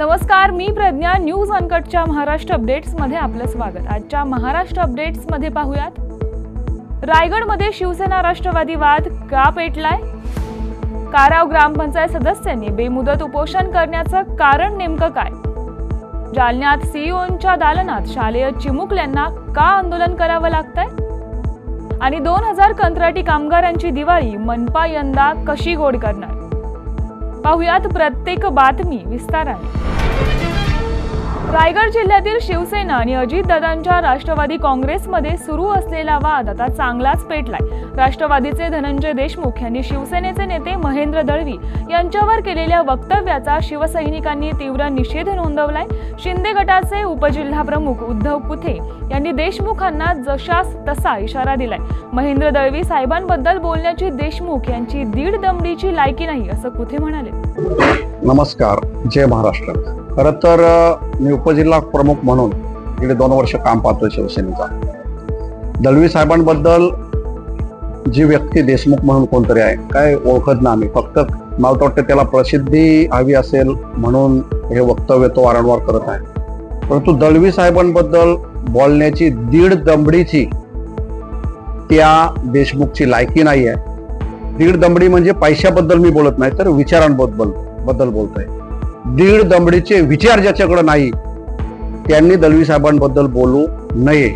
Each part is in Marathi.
नमस्कार मी प्रज्ञा. न्यूज अनकटच्या महाराष्ट्र अपडेट्समध्ये आपलं स्वागत. आजच्या महाराष्ट्र अपडेट्समध्ये पाहूयात. रायगडमध्ये शिवसेना राष्ट्रवादी वाद का पेटलाय? काराव ग्रामपंचायत सदस्यांनी बेमुदत उपोषण करण्याचं कारण नेमकं काय? जालन्यात सीईओंच्या दालनात शालेय चिमुकल्यांना का आंदोलन करावं लागतंय? आणि दोन हजार कंत्राटी कामगारांची दिवाळी मनपा यंदा कशी गोड करणार? पाहुयात प्रत्येक बातमी विस्ताराने. रायगड जिल्ह्यातील शिवसेना आणि अजितदादांच्या राष्ट्रवादी काँग्रेसमध्ये सुरू असलेला वाद आता चांगलाच पेटलाय. राष्ट्रवादीचे धनंजय देशमुख यांनी शिवसेनेचे नेते महेंद्र दळवी यांच्यावर केलेल्या वक्तव्याचा शिवसैनिकांनी तीव्र निषेध नोंदवलाय. शिंदे गटाचे उपजिल्हा प्रमुख उद्धव कुथे यांनी देशमुखांना जशास तसा इशारा दिलाय. महेंद्र दळवी साहेबांबद्दल बोलण्याची देशमुख यांची दीड दमडीची लायकी नाही असं कुथे म्हणाले? नमस्कार जय महाराष्ट्र. खरं तर मी उपजिल्हा प्रमुख म्हणून गेले दोन वर्ष काम पाहतोय शिवसेनेचा. दळवी साहेबांबद्दल जी व्यक्ती देशमुख म्हणून कोणतरी आहे काय ओळखत ना आम्ही. फक्त मला तर वाटतं त्याला प्रसिद्धी हवी असेल म्हणून हे वक्तव्य तो वारंवार करत आहे. परंतु दळवी साहेबांबद्दल बोलण्याची दीड दमडीची त्या देशमुखची लायकी नाही आहे दीड दमडी म्हणजे पैशाबद्दल मी बोलत नाही तर विचारांबद्दल बद्दल बोलतोय. दीड दमडीचे विचार ज्याच्याकडे नाही त्यांनी दलवी साहेबांबद्दल बोलू नये.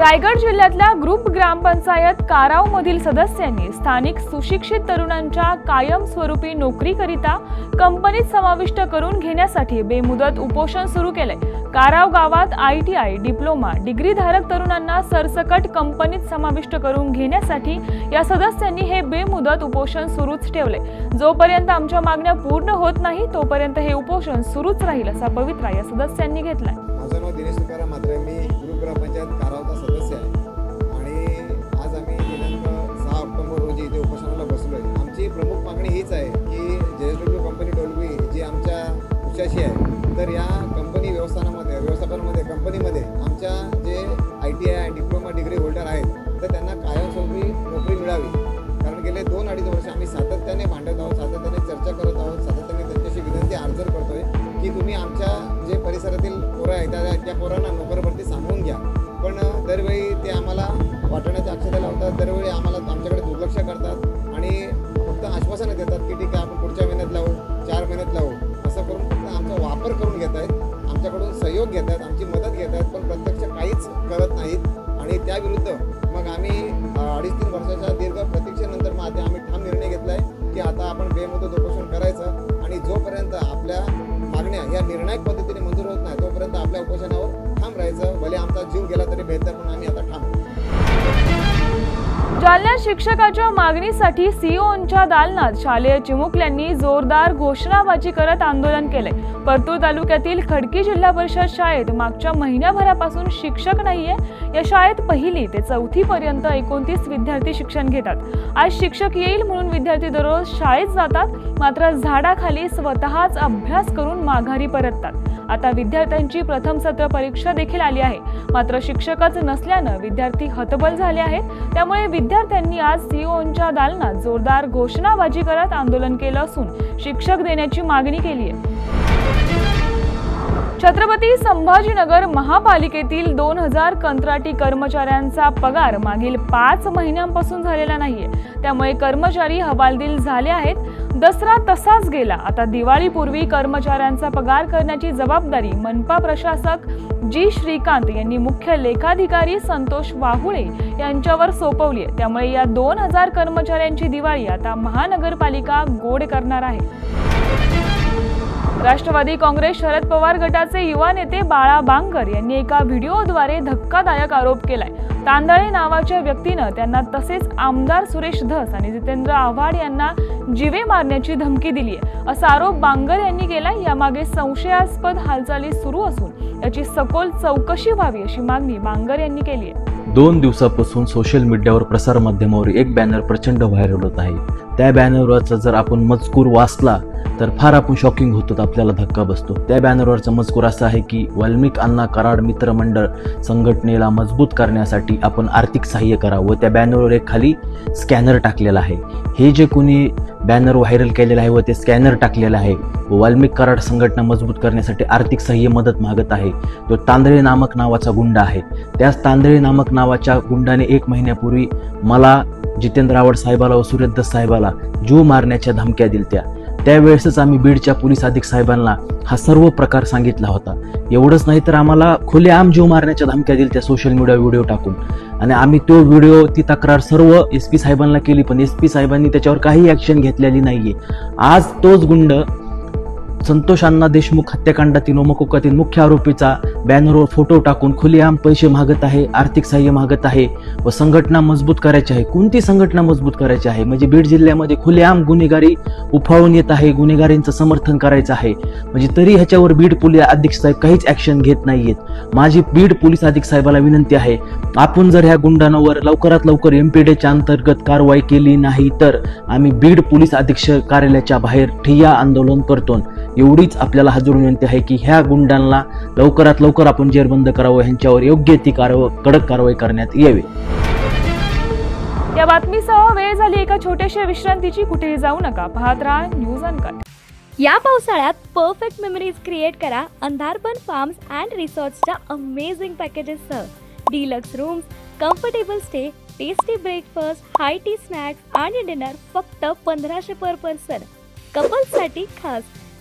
रायगड जिल्ह्यातल्या ग्रुप ग्रामपंचायत काराव मधील सदस्यांनी स्थानिक सुशिक्षित तरुणांच्या कायमस्वरूपी नोकरीकरिता कंपनीत समाविष्ट करून घेण्यासाठी बेमुदत उपोषण सुरू केलंय. काराव गावात आय टी आय डिप्लोमा डिग्रीधारक तरुणांना सरसकट कंपनीत समाविष्ट करून घेण्यासाठी या सदस्यांनी हे बेमुदत उपोषण सुरूच ठेवले. जोपर्यंत आमच्या मागण्या पूर्ण होत नाही तोपर्यंत हे उपोषण सुरूच राहील असा पवित्रा या सदस्यांनी घेतलाय. माझं नाव दिनेश तुकाराम मात्र मी ग्रुप ग्रामपंचायत कारावचा सदस्य आहे. आणि आज आम्ही दिनांक सहा ऑक्टोबर रोजी इथे उपोषणाला बसलो आहे आमची प्रमुख मागणी हीच आहे उशाशी आहे. तर या कंपनी व्यवस्थानामध्ये व्यवस्थापनामध्ये कंपनीमध्ये आमच्या जे I T I diploma degree holder आहेत तर त्यांना कायमस्वरूपी नोकरी मिळावी. कारण गेले दोन अडीच वर्ष आम्ही सातत्याने मांडत आहोत सातत्याने चर्चा करत आहोत सातत्याने त्यांच्याशी विनंती अर्जन करतोय की तुम्ही आमच्या जे परिसरातील पोरं आहेत त्या त्या पोरांना नोकरभरती सांगून घ्या. पण दरवेळी ते आम्हाला वाटण्याच्या अक्षता लावतात. दरवेळी आम्हाला आमच्याकडे दुर्लक्ष करतात आणि फक्त आश्वासनं देतात की ठीक आहे सहयोग घेत आहेत आमची मदत घेत आहेत पण प्रत्यक्ष काहीच करत नाहीत. आणि त्याविरुद्ध मग आम्ही अडीच तीन वर्षाच्या दीर्घ प्रतीक्षेनंतर मग आता आम्ही ठाम निर्णय घेतला आहे की आता आपण बेमुदत उपोषण करायचं. आणि जोपर्यंत आपल्या मागण्या या निर्णायक पद्धतीने मंजूर होत नाही तोपर्यंत आपल्या उपोषणावर ठाम राहायचं. भले आमचा जीव गेला तरी बेहतर पण आम्ही आता ठाम जालन्यात शिक्षकाच्या मागणीसाठी सीओच्या दालनात शालेय चिमुकल्यांनी जोरदार घोषणाबाजी करत आंदोलन केले. परतूर तालुक्यातील खडकी जिल्हा परिषद शाळेत मागच्या महिन्याभरापासून शिक्षक नाहीये. या शाळेत पहिली ते चौथी पर्यंत एकोणतीस विद्यार्थी शिक्षण घेतात. आज शिक्षक येईल म्हणून विद्यार्थी दररोज शाळेत जातात. मात्र झाडाखाली स्वतःच अभ्यास करून माघारी परततात. आता विद्यार्थ्यांची प्रथम सत्र परीक्षा देखील आली आहे. मात्र शिक्षकच नसल्यानं विद्यार्थी हतबल झाले आहेत. त्यामुळे विद्यार्थ्यांनी आज सीओच्या दालनात जोरदार घोषणाबाजी करत आंदोलन केलं असून शिक्षक देण्याची मागणी केली आहे छत्रपती संभाजीनगर महापालिकेतील दोन हजार कंत्राटी कर्मचाऱ्यांचा पगार मागील पाच महिन्यांपासून झालेला नाहीये. त्यामुळे कर्मचारी हवालदिल झाले आहेत. दसरा तसाच गेला. आता दिवाळीपूर्वी कर्मचाऱ्यांचा पगार करण्याची जबाबदारी मनपा प्रशासक जी श्रीकांत यांनी मुख्य लेखाधिकारी संतोष वाहुळे यांच्यावर सोपवली आहे. त्यामुळे या दोन हजार कर्मचाऱ्यांची दिवाळी आता महानगरपालिका गोड करणार आहे. राष्ट्रवादी काँग्रेस शरद पवार गटाचे युवा नेते बाळा बांगर यांनी एका व्हिडिओद्वारे धक्कादायक आरोप केलाय. तांदळे नावाच्या व्यक्तीनं त्यांना तसेच आमदार सुरेश धस आणि जितेंद्र आव्हाड यांना जीवे मारण्याची धमकी दिली आहे असा आरोप बांगर यांनी केलाय यामागे संशयास्पद हालचाली सुरू असून याची सखोल चौकशी व्हावी अशी मागणी बांगर यांनी केली आहे दोन दिवसापासून सोशल मीडियावर प्रसारमाध्यमावर एक बॅनर प्रचंड व्हायरल होत आहे. त्या बॅनरवरचा जर आपण मजकूर वाचला तर फार आपण शॉकिंग होतो आपल्याला धक्का बसतो. त्या बॅनरवरचा मजकूर असा आहे की वाल्मिक अण्णा कराड मित्रमंडळ संघटनेला मजबूत करण्यासाठी आपण आर्थिक सहाय्य करा व त्या बॅनरवर एक खाली स्कॅनर टाकलेला आहे. हे जे कोणी बॅनर व्हायरल केलेलं आहे व ते स्कॅनर टाकलेलं आहे व वाल्मिक कराड संघटना मजबूत करण्यासाठी आर्थिक सहाय्य मदत मागत आहे. तो तांदळे नामक नावाचा गुंड आहे. त्याच तांदळे नामक नावाच्या गुंडाने एक महिन्यापूर्वी मला जितेंद्र आवड साहेबाला व सूर्यदत्त साहेबाला जीव मारण्याच्या धमक्या दिलत्या. त्यावेळेसच आम्ही बीडच्या पोलीस अधीक साहेबांना हा सर्व प्रकार सांगितला होता. एवढंच नाही तर आम्हाला खुलेआम जीव मारण्याच्या धमक्या दिल्या सोशल मीडिया व्हिडिओ टाकून. आणि आम्ही तो व्हिडिओ ती तक्रार सर्व एस पी साहेबांना केली पण एस पी साहेबांनी त्याच्यावर काही ॲक्शन घेतलेली नाहीये. आज तोच गुंड संतोष अण्णा देशमुख हत्याकांडातील ओमकोकातील मुख्य आरोपीचा बॅनरवर फोटो टाकून खुलेआम पैसे मागत आहे आर्थिक सहाय्य मागत आहे व संघटना मजबूत करायची आहे. कोणती संघटना मजबूत करायची आहे? म्हणजे बीड जिल्ह्यामध्ये खुलेआम गुन्हेगारी उफाळून येत आहे गुन्हेगारींचं समर्थन करायचं आहे. म्हणजे तरी ह्याच्यावर बीड पोलीस अधीक्षक साहेब काहीच ऍक्शन घेत नाहीयेत. माझी बीड पोलीस अधीक्षक साहेबाला विनंती आहे आपण जर ह्या गुंडांवर लवकरात लवकर एमपीडेच्या अंतर्गत कारवाई केली नाही तर आम्ही बीड पोलीस अधीक्षक कार्यालयाच्या बाहेर ठिय्या आंदोलन करतो. एवढीच आपल्याला हजर विनंती आहे की ह्या गुंडांना लवकरात लवकर आपण जेरबंद करावं ह्यांच्यावर योग्य ती कारव कडक कारवाई करण्यात यावी. या बातमीसह वेळ झाली एका छोट्याशा विश्रांतीची कुठेही जाऊ नका. पाहत राहा न्यूज अनकट या पावसाळ्यात परफेक्ट मेमरीज क्रिएट करा अंधारबन फार्म्स अँड रिसॉर्ट्सच्या amazing पॅकेजेससह deluxe rooms comfortable stay tasty breakfast high tea snacks आणि डिनर फक्त पंधराशे पर पर्सन कपल्ससाठी खास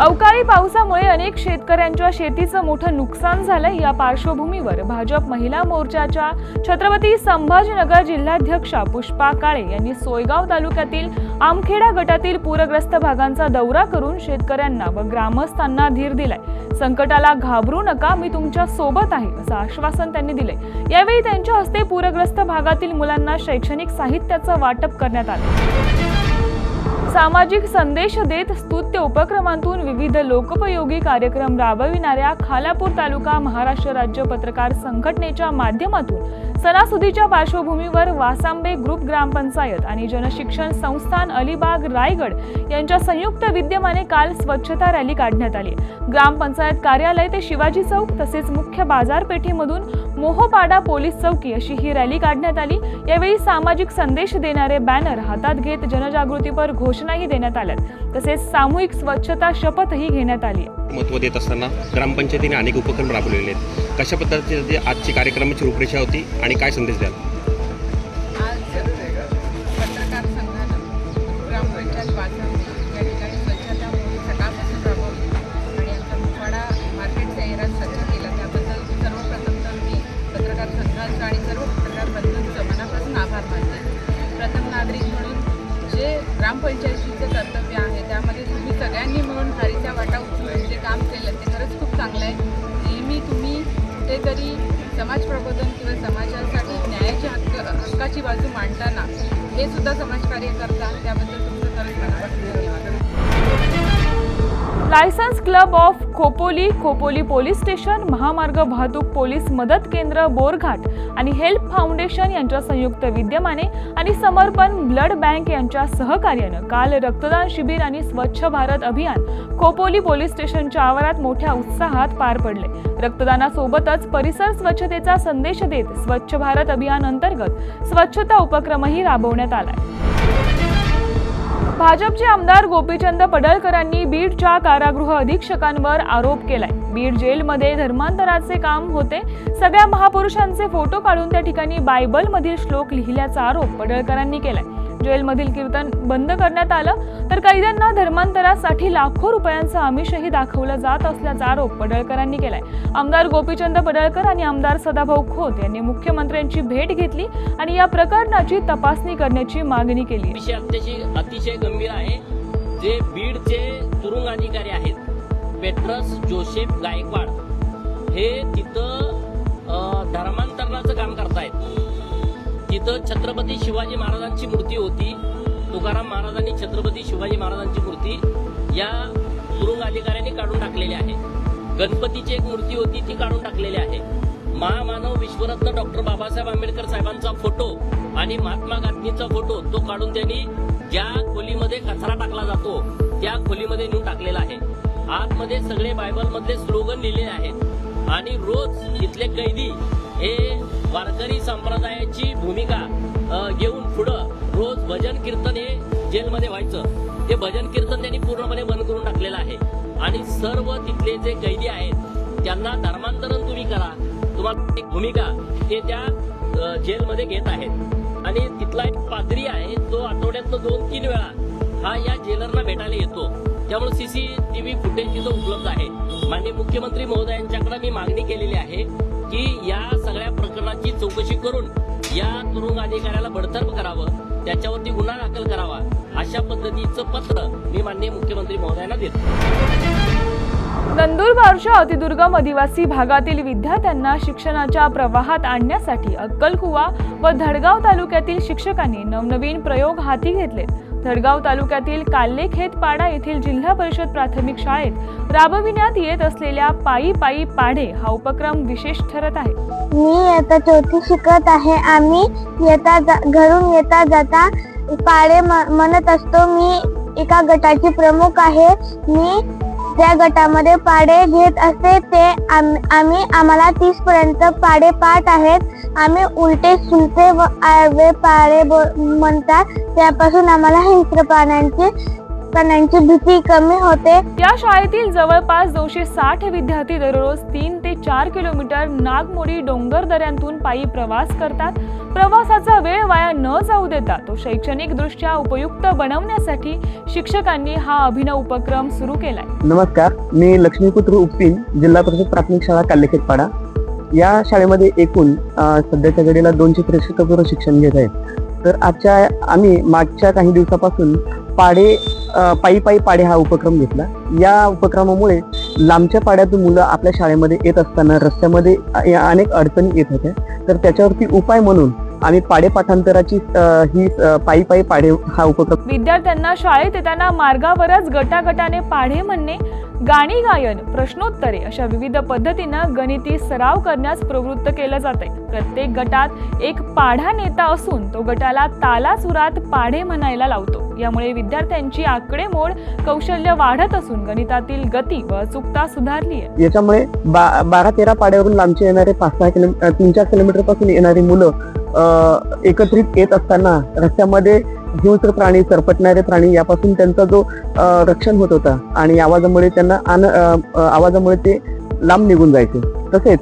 अवकाळी पावसामुळे अनेक शेतकऱ्यांच्या शेतीचं मोठं नुकसान झालं या पार्श्वभूमीवर भाजप महिला मोर्चाच्या छत्रपती संभाजीनगर जिल्हाध्यक्षा पुष्पा काळे यांनी सोयगाव तालुक्यातील आमखेडा गटातील पूरग्रस्त भागांचा दौरा करून शेतकऱ्यांना व ग्रामस्थांना धीर दिलाय. संकटाला घाबरू नका मी तुमच्यासोबत आहे असं आश्वासन त्यांनी दिले यावेळी त्यांच्या हस्ते पूरग्रस्त भागातील मुलांना शैक्षणिक साहित्याचं वाटप करण्यात आलं. सामाजिक संदेश देत स्तुत्य उपक्रमांतून विविध लोकोपयोगी कार्यक्रम राबविणाऱ्या खालापूर तालुका महाराष्ट्र राज्य पत्रकार संघटनेच्या माध्यमातून सणासुदीच्या पार्श्वभूमीवर वासांबे ग्रुप ग्रामपंचायत आणि जनशिक्षण संस्थान अलिबाग रायगड यांच्या संयुक्त विद्यमाने काल स्वच्छता रॅली काढण्यात आली. ग्रामपंचायत कार्यालय ते शिवाजी चौक तसेच मुख्य बाजारपेठेमधून मोहपाडा पोलीस चौकी अशी ही रॅली काढण्यात आली. यावेळी सामाजिक संदेश देणारे बॅनर हातात घेत जनजागृतीपर घोषणाही देण्यात आल्या तसेच सामूहिक स्वच्छता शपथही घेण्यात आली. महत्त्व देत असताना ग्रामपंचायतीने अनेक उपक्रम राबवलेले आहेत. कशा पद्धतीचे आजची कार्यक्रमाची रूपरेषा होती आणि काय संदेश द्याल? आज पत्रकार संघानं ग्रामपंचायत वासंती या ठिकाणी स्वच्छता मोहीम सकाळपासून राबवली. आणि आमचा मुखवाडा मार्केटचा एरिया स्वच्छ केला. त्याबद्दल सर्वप्रथम तर मी पत्रकार संघाचं आणि सर्व पत्रकार बंधूंचं मनापासून आभार मानते. प्रथम नागरिक म्हणून जे ग्रामपंचायतीचं कर्तव्य आहे त्यामध्ये तुम्ही सगळ्यांनी मिळून हारीचा वाटा उचलून जे काम केलं ते खरंच खूप चांगलं आहे. नेहमी तुम्ही कुठेतरी समाज प्रबोधन किंवा समाजासाठी न्यायाच्या हक्क हक्काची बाजू मांडताना हे सुद्धा समाजकार्य करतात. त्याबद्दल तुमचं खरंच मनापासून धन्यवाद. License club of Khopoli Khopoli police station महामार्ग वाहतूक पोलीस मदत केंद्र बोरघाट. आणि हेल्प फाउंडेशन यांच्या संयुक्त विद्यमाने आणि समर्पण ब्लड बँक यांच्या सहकार्यानं काल रक्तदान शिबिर आणि स्वच्छ भारत अभियान खोपोली पोलीस स्टेशनच्या आवारात मोठ्या उत्साहात पार पडले. रक्तदानासोबतच परिसर स्वच्छतेचा संदेश देत स्वच्छ भारत अभियान अंतर्गत स्वच्छता उपक्रमही राबवण्यात आलाय. भाजपचे आमदार गोपीचंद पडळकरांनी बीडच्या कारागृह अधीक्षकांवर आरोप केलाय. बीड जेलमध्ये धर्मांतराचे काम होते. सगळ्या महापुरुषांचे फोटो काढून त्या ठिकाणी बायबलमधील श्लोक लिहिल्याचा आरोप पडळकरांनी केलाय. जेलमधील कीर्तन बंद करण्यात आलं तर कैद्यांना धर्मांतरासाठी लाखो रुपयांचं आमिषही दाखवलं जात असल्याचा आरोप पडळकरांनी केलाय. आमदार गोपीचंद पडळकर आणि आमदार सदाभाऊ खोत यांनी मुख्यमंत्र्यांची भेट घेतली आणि या प्रकरणाची तपासणी करण्याची मागणी केली. अतिशय अतिशय गंभीर आहे. जे बीडचे तुरुंग अधिकारी आहेत पेट्रस जोसेफ गायकवाड हे तिथं धर्मांतरणाचं काम करतायत. तिथं छत्रपती शिवाजी महाराजांची मूर्ती होती. तुकाराम महाराजांनी छत्रपती शिवाजी महाराजांची मूर्ती या तुरुंग अधिकाऱ्यांनी काढून टाकलेली आहे. गणपतीची एक मूर्ती होती ती काढून टाकलेली आहे. महामानव विश्वरत्न डॉक्टर बाबासाहेब आंबेडकर साहेबांचा फोटो आणि महात्मा गांधींचा फोटो तो काढून त्यांनी ज्या खोलीमध्ये कचरा टाकला जातो त्या खोलीमध्ये नेऊन टाकलेला आहे. आतमध्ये सगळे बायबल मधले स्लोगन लिहिलेले आहेत. आणि रोज तिथले कैदी हे वारकरी संप्रदायाची भूमिका घेऊन पुढं रोज भजन कीर्तन हे जेलमध्ये व्हायचं. ते भजन कीर्तन त्यांनी पूर्णपणे बंद करून टाकलेलं आहे. आणि सर्व तिथले जे कैदी आहेत त्यांना धर्मांतरण तुम्ही करा. तुम्हाला एक भूमिका ते त्या जेलमध्ये घेत आहेत. आणि तिथला एक पादरी आहे तो आठवड्यातनं दोन तीन वेळा हा या जेलरना भेटायला येतो. त्यामुळे सीसीटीव्ही फुटेज तिथं उपलब्ध आहे. माननीय मुख्यमंत्री महोदयांच्याकडे मी मागणी केलेली आहे की या सगळ्या प्रकरणाची चौकशी करून या तुरुंग अधिकाऱ्याला बडतर्फ करावं त्याच्यावरती गुन्हा दाखल करावा अशा पद्धतीचं पत्र मी माननीय मुख्यमंत्री महोदयांना देतो. नंदुरबारच्या अतिदुर्गम आदिवासी भागातील विद्यार्थ्यांना शिक्षणाच्या प्रवाहात आणण्यासाठी अक्कलकुवा व धडगाव तालुक्यातील शिक्षकांनी नवनवीन प्रयोग हाती घेतले धडगाव तालुक्यातील काल्लेखेत पाडा येथील जिल्हा परिषद प्राथमिक शाळेत राबविण्यात येत असलेल्या पायी पायी पाढे हा उपक्रम विशेष ठरत आहे. मी आता चौथी शिकत आहे. आम्ही येता जा घरून येता जाता पाडे म- म्हणत असतो. मी एका गटाची प्रमुख आहे. मी त्या गटामध्ये पाडे घेत असते ते आम्ही आम्हाला तीस पर्यंत पाडे पाठ आहेत. आम्ही उलटे सुलटे व आडवे पाडे म्हणतात. त्यापासून आम्हाला हिंस्र प्राण्यांची प्राण्यांची भीती कमी होते. या शाळेतील जवळपास दोनशे साठ विद्यार्थी दररोज तीन चार किलोमीटर नागमोडी डोंगर दऱ्यांतून पायी प्रवास करतात. प्रवासाचा वेळ वाया न जाऊ देता तो शैक्षणिक दृष्ट्या उपयुक्त बनवण्यासाठी शिक्षकांनी हा अभिनव उपक्रम सुरू केलाय. नमस्कार मी लक्ष्मीपुत्र उपसीन जिल्हा परिषद प्राथमिक शाळा काल्लेखेतपाडा या शाळेमध्ये एकूण सध्याच्या घडीला दोनशे त्रेसष्ट पूर्व शिक्षण घेत आहेत. तर आजच्या आम्ही मागच्या काही दिवसापासून पाडे पायी पायी पाडे हा उपक्रम घेतला. या उपक्रमामुळे लांबच्या पाड्यातून मुलं आपल्या शाळेमध्ये येत असताना रस्त्यामध्ये या अनेक अडचणी येत होत्या. तर त्याच्यावरती उपाय म्हणून आम्ही पाडे पाठांतराची ही पायी पायी पाडे हा उपक्रम विद्यार्थ्यांना शाळेत येताना मार्गावरच गटागटाने पाढे म्हणणे गाणी गायन प्रश्नोत्तरे अशा विविध पद्धतीनं गणिती सराव करण्यास प्रवृत्त केलं जाते प्रत्येक गटात एक पाढा नेता असून तो गटाला तालासुरात पाढे म्हणायला लावतो. यामुळे विद्यार्थ्यांची आकडेमोड कौशल्य वाढत असून गणितातील गती व अचूकता सुधारली आहे. याच्यामुळे बा बारा तेरा पाड्यावरून लांबचे येणारे पाच सहा किलोमीटर तीन चार किलोमीटरपासून येणारी मुलं एकत्रित येत असताना रस्त्यामध्ये हिंस्र प्राणी सरपटणारे प्राणी यापासून त्यांचा जो रक्षण होत होता आणि आवाजामुळे त्यांना आन आवाजामुळे ते लांब निघून जायचे. तसेच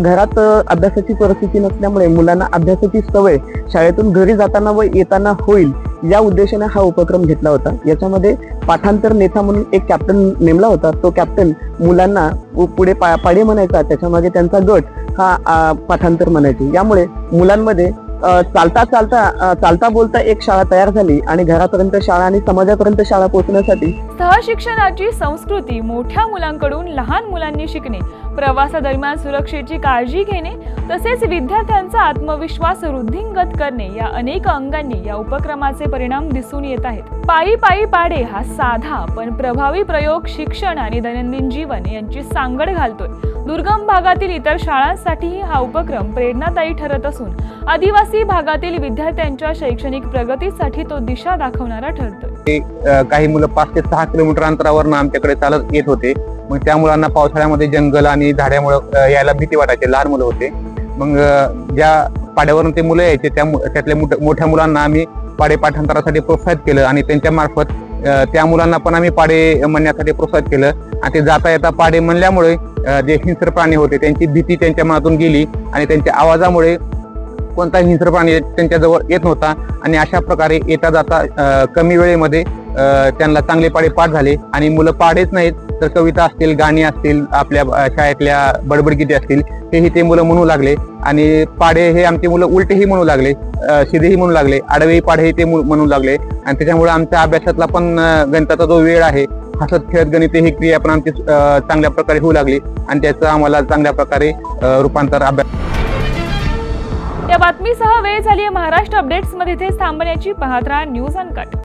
घरात अभ्यासाची परिस्थिती नसल्यामुळे मुलांना अभ्यासाची सवय शाळेतून घरी जाताना व येताना होईल या उद्देशाने हा उपक्रम घेतला होता. याच्यामध्ये पाठांतर नेता म्हणून एक कॅप्टन नेमला होता. तो कॅप्टन मुलांना पुढे पा- पाढे म्हणायचा. त्याच्यामागे त्यांचा गट हा पाठांतर म्हणायचे. यामुळे मुलांमध्ये चालता चालता चालता बोलता एक शाळा तयार झाली आणि घरापर्यंत शाळा आणि समाजापर्यंत शाळा पोहोचण्यासाठी सहशिक्षणाची संस्कृती मोठ्या मुलांकडून लहान मुलांनी शिकणे प्रवासादरम्यान सुरक्षेची काळजी घेणे तसेच विद्यार्थ्यांचा आत्मविश्वास वृद्धिंगत करणे या अनेक अंगांनी या उपक्रमाचे परिणाम दिसून येत आहेत. पायी पायी पाडे हा साधा पण प्रभावी प्रयोग शिक्षण आणि दैनंदिन जीवन यांची सांगड घालतोय. दुर्गम भागातील इतर शाळांसाठीही हा उपक्रम प्रेरणादायी ठरत असून आदिवासी भागातील विद्यार्थ्यांच्या शैक्षणिक प्रगतीसाठी तो दिशा दाखवणारा ठरतो काही मुलं पाच ते सहा किलोमीटर अंतरावरनं आमच्याकडे चालत येत होते. मग त्या मुलांना पावसाळ्यामध्ये जंगल आणि झाड्यामुळे यायला भीती वाटायची लहान मुलं होते. मग ज्या पाड्यावरून ते मुलं यायचे त्या मु- त्यातल्या मोठ्या मुलांना आम्ही पाडे पाठांतरासाठी प्रोत्साहित केलं आणि त्यांच्या मार्फत त्या मुलांना पण आम्ही पाडे म्हणण्यासाठी प्रोत्साहित केलं. आणि ते जाता येता पाडे म्हणल्यामुळे जे हिंस्र प्राणी होते त्यांची भीती त्यांच्या मनातून गेली आणि त्यांच्या आवाजामुळे कोणताही हिंस्र प्राणी त्यांच्याजवळ येत नव्हता. आणि अशा प्रकारे येता जाता कमी वेळेमध्ये त्यांना चांगले पाडे पाठ झाले. आणि मुलं पाडेच नाहीत तर कविता असतील गाणी असतील आपल्या शाळेतल्या बडबडगीती असतील तेही ते मुलं म्हणू लागले. आणि पाडे हे आमचे मुलं उलटेही म्हणू लागले अ, सिधेही म्हणू लागले आडवेही पाडेही ते म्हणू लागले. आणि त्याच्यामुळे आमच्या अभ्यासातला पण गणिताचा जो वेळ आहे हसत खेळत गणित ही क्रिया पण आमची चांगल्या प्रकारे होऊ लागली. आणि त्याचं आम्हाला चांगल्या प्रकारे रूपांतर अभ्यास या बातमीसह वेळ झाली आहे महाराष्ट्र अपडेट्समध्ये थांबण्याची पाहत राहा न्यूज अनकट.